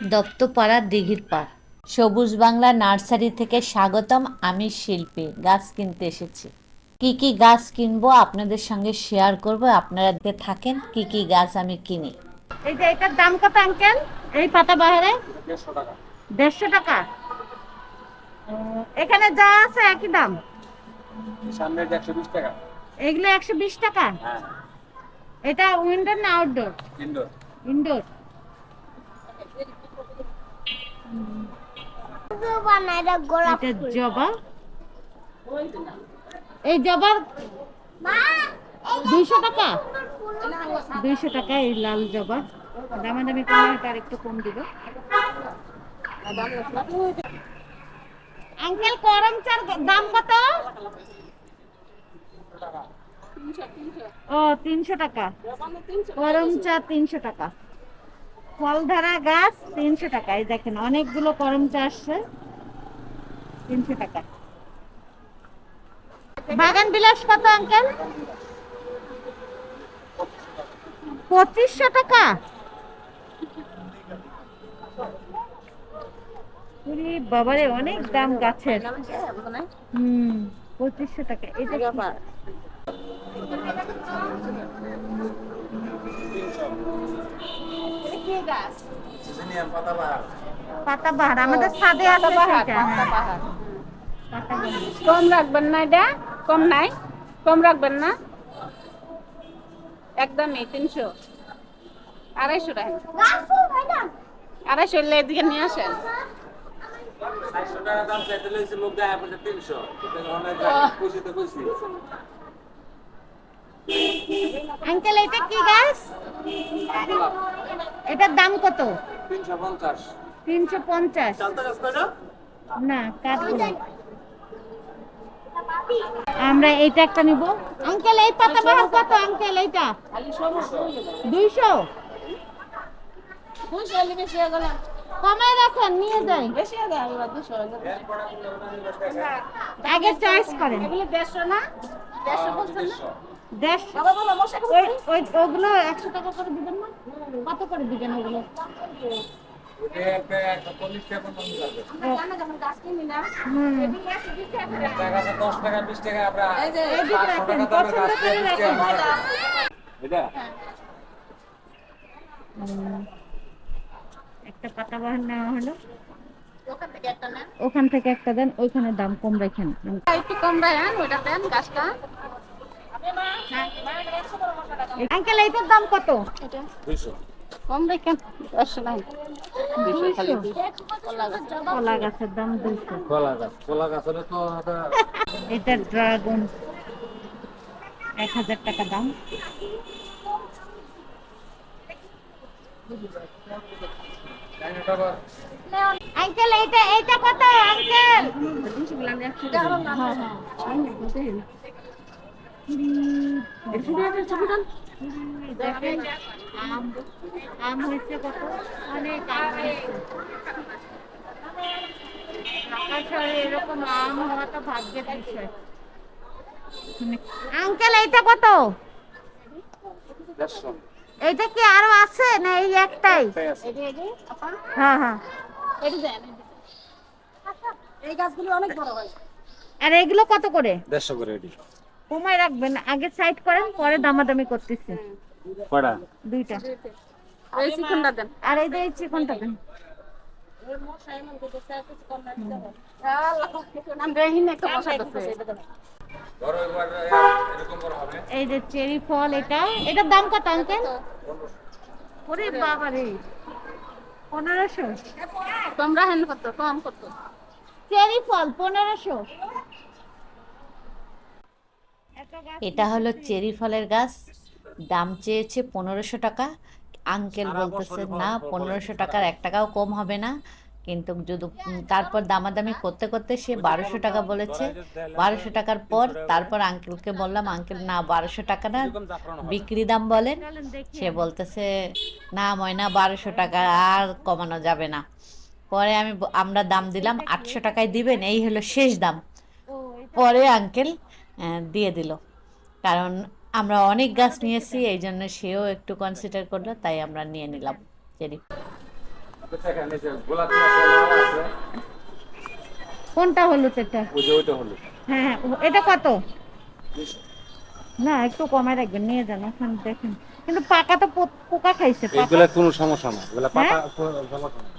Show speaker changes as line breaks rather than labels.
দপ্তপাড়ার দিঘির পাড়। সবুজ বাংলা নার্সারি থেকে স্বাগতম আমি শিল্পী গাছ কিনতে এসেছি। কি কি গাছ কিনবো আপনাদের সঙ্গে শেয়ার করব আপনারা থাকেন কি কি গাছ আমি কিনি।
এই যে এটার দাম কত আঙ্কেল? এই পাতা বাহারে?
দেড়শো টাকা।
দেড়শো টাকা? এখানে যা আছে একই দাম?
সামনে একশো বিশ টাকা।
এগুলো একশো বিশ টাকা?
হ্যাঁ।
এটা উইন্ডোর না আউটডোর?
ইনডোর।
ইনডোর। এটা জবা? এই জবার দুইশো টাকা? দুইশো টাকা এই লাল জবা। দামাদামি করলে তার একটু কম দিব। আঙ্কেল করম চার দাম কত? ও তিনশো টাকা। করম চা তিনশো টাকা। ফলধারা গাছ তিনশো টাকা। এই দেখেন অনেকগুলো করম চা আসছে তিনশো টাকা। বাগান বিলাস কত আঙ্কেল? পঁচিশশো টাকা? বাবারে অনেক দাম গাছের। হুম পঁচিশশো টাকা। এটা কি?
সিজনিয়াম পাতাবাহার
আমাদের ছাদে আছে সেটা।
কম রাখবেন না এটা? কম নাই? কম রাখবেন না? একদমই তিনশো। আড়াইশো আড়াইশো হলে এদিকে নিয়ে আসেন।
চারশো টাকা দাম চাইতে লোক পড়ছে তিনশো। খুশি তো খুশি।
আঙ্কেল এটা কি গাছ? এটার দাম কত?
তিনশো পঞ্চাশ।
তিনশো পঞ্চাশ। না কাঠগুলো আমরা এইটা একটা নিব। আঙ্কেল এই পাতা বাহার কত আঙ্কেল এইটা? দুইশো?
হয়ে
কমায় রাখেন নিয়ে যাই। আগে চয়েস করেন।
এগুলো দেড়শো না? দেড়শো বলছেন না?
ওগুলো একশো টাকা করে দিবেন না? কত করে দিবেন ওগুলো?
একটা
পাতা বাহার নেওয়া হলো।
ওখান থেকে একটা
ওখান থেকে একটা দেন ওইখানে দাম কম রাখেন।
একটু কম রাখেন ওইটা দেন গাছটা।
আঙ্কেল এইটার দাম কত?
কম রাখেন দেড়শো নাই।
কলা গাছের দাম দুইশো।
কলা গাছ কলা গাছ হলে তো
এটা ড্রাগন। এক হাজার টাকা দাম। আঙ্কেল এইটা এইটা কত আঙ্কেল? দেখেন আম আম হয়েছে কত অনেক আম হয়েছে ঢাকা শহরে এরকম আম হওয়া তো ভাগ্যের বিষয় আঙ্কেল এইটা কত? এইটা কি আরও আছে না এই একটাই
একটাই?
হ্যাঁ হ্যাঁ।
এই গাছগুলো অনেক বড় হয়।
আর এগুলো কত করে?
দেড়শো করে এটি।
কমায় রাখবেন আগে সাইড করেন পরে দামাদামি করতেছি।
কয়টা?
দুইটা।
এই চিকনটা দেন।
আর এই যে এই চিকনটা দেন।
নাম দেখিনি একটা মশা ধরছে
ধরো এবার এরকম বড় হবে
এই যে চেরি ফল এটা এটার দাম কত আঙ্কেল? ওরে বাবা রে পনেরোশো?
কম রাখেন কত কম কত
চেরি ফল পনেরোশো?
এটা হলো চেরি ফলের গাছ। দাম চেয়েছে পনেরোশো টাকা। আঙ্কেল বলতেছে না পনেরোশো টাকার এক টাকাও কম হবে না। কিন্তু যদি তারপর দামাদামি করতে করতে সে বারোশো টাকা বলেছে। বারোশো টাকার পর তারপর আঙ্কেলকে বললাম আঙ্কেল না বারোশো টাকা না বিক্রি দাম বলেন। সে বলতেছে না ময়না বারোশো টাকা আর কমানো যাবে না। পরে আমি আমরা দাম দিলাম আটশো টাকায় দিবেন এই হলো শেষ দাম। পরে আঙ্কেল দিয়ে দিল। কারণ আমরা অনেক গাছ নিয়েছি এই জন্য সেও একটু কনসিডার করল তাই আমরা নিয়ে নিলাম
আছে
কোনটা হলুদ এটা? হ্যাঁ হ্যাঁ এটা কত? না একটু কমায় রাখবেন নিয়ে যান ওখানে দেখেন। কিন্তু পাকা তো পোকা খাইছে পাকা।
এইগুলা কোনো সমস্যা না এগুলা পাতা
হ্যাঁ?
সমস্যা না।